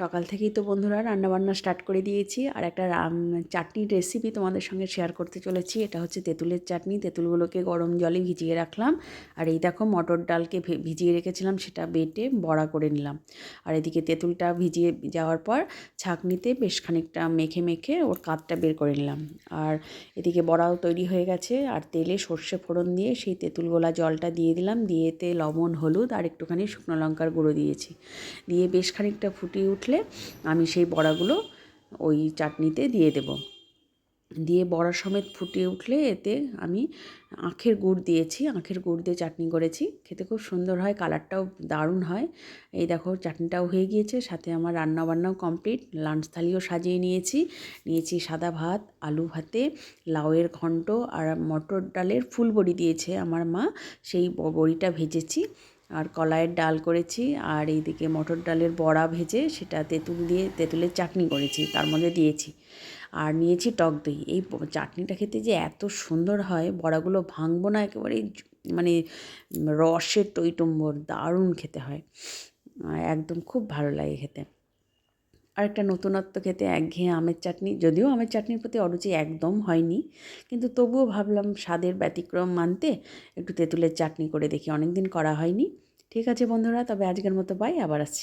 সকাল থেকেই তো বন্ধুরা রান্নাবান্না স্টার্ট করে দিয়েছি। আর একটা চাটনির রেসিপি তোমাদের সঙ্গে শেয়ার করতে চলেছি। এটা হচ্ছে তেঁতুলের চাটনি। তেঁতুলগুলোকে গরম জলে ভিজিয়ে রাখলাম। আর এই দেখো মটর ডালকে ভিজিয়ে রেখেছিলাম, সেটা বেটে বড়া করে নিলাম। আর এদিকে তেঁতুলটা ভিজিয়ে যাওয়ার পর ছাঁকনিতে বেশ খানিকটা মেখে মেখে ওর কাতটা বের করে নিলাম। আর এদিকে বড়াও তৈরি হয়ে গেছে। আর তেলে সর্ষে ফোড়ন দিয়ে সেই তেঁতুল গোলা জলটা দিয়ে দিলাম। দিয়েতে লবণ, হলুদ আর একটুখানি শুকনো লঙ্কার গুঁড়ো দিয়েছি। দিয়ে বেশ খানিকটা ফুটিয়ে উঠলে আমি সেই বড়াগুলো ওই চাটনিতে দিয়ে দেব। দিয়ে বড়া সমেত ফুটিয়ে উঠলে এতে আমি আখের গুড় দিয়েছি, আখের গুড় দিয়ে চাটনি করেছি। খেতে খুব সুন্দর হয়, কালারটাও দারুণ হয়। এই দেখো, চাটনিটাও হয়ে গিয়েছে, সাথে আমার রান্না বান্নাও কমপ্লিট। লাঞ্চ থালিও সাজিয়ে নিয়েছি নিয়েছি সাদা ভাত, আলু ভাতে, লাউয়ের ঘন্ট আর মটর ডালের ফুল বড়ি দিয়েছে আমার মা। সেই বড়িটা ভেজেছি। আর কলাইয়ের ডাল করেছি, আর এইদিকে মটর ডালের বড়া ভেজে সেটা তেঁতুল দিয়ে, তেঁতুলের চাটনি করেছি, তার মধ্যে দিয়েছি। আর নিয়েছি টক দই। এই চাটনিটা খেতে যে এত সুন্দর হয়, বড়াগুলো ভাঙবো না, একেবারে মানে রসের টইটম্বর, দারুণ খেতে হয়। একদম খুব ভালো লাগে খেতে। আর একটা নতুনত্ব খেতে, একঘেয়ে আমের চাটনি। যদিও আমের চাটনির প্রতি অরুচি একদম হয়নি, কিন্তু তবুও ভাবলাম স্বাদের ব্যতিক্রম মানতে একটু তেঁতুলের চাটনি করে দেখি অনেক দিন করা হয়নি। ঠিক আছে বন্ধুরা তবে আজকের মতো বাই আবার আসছি।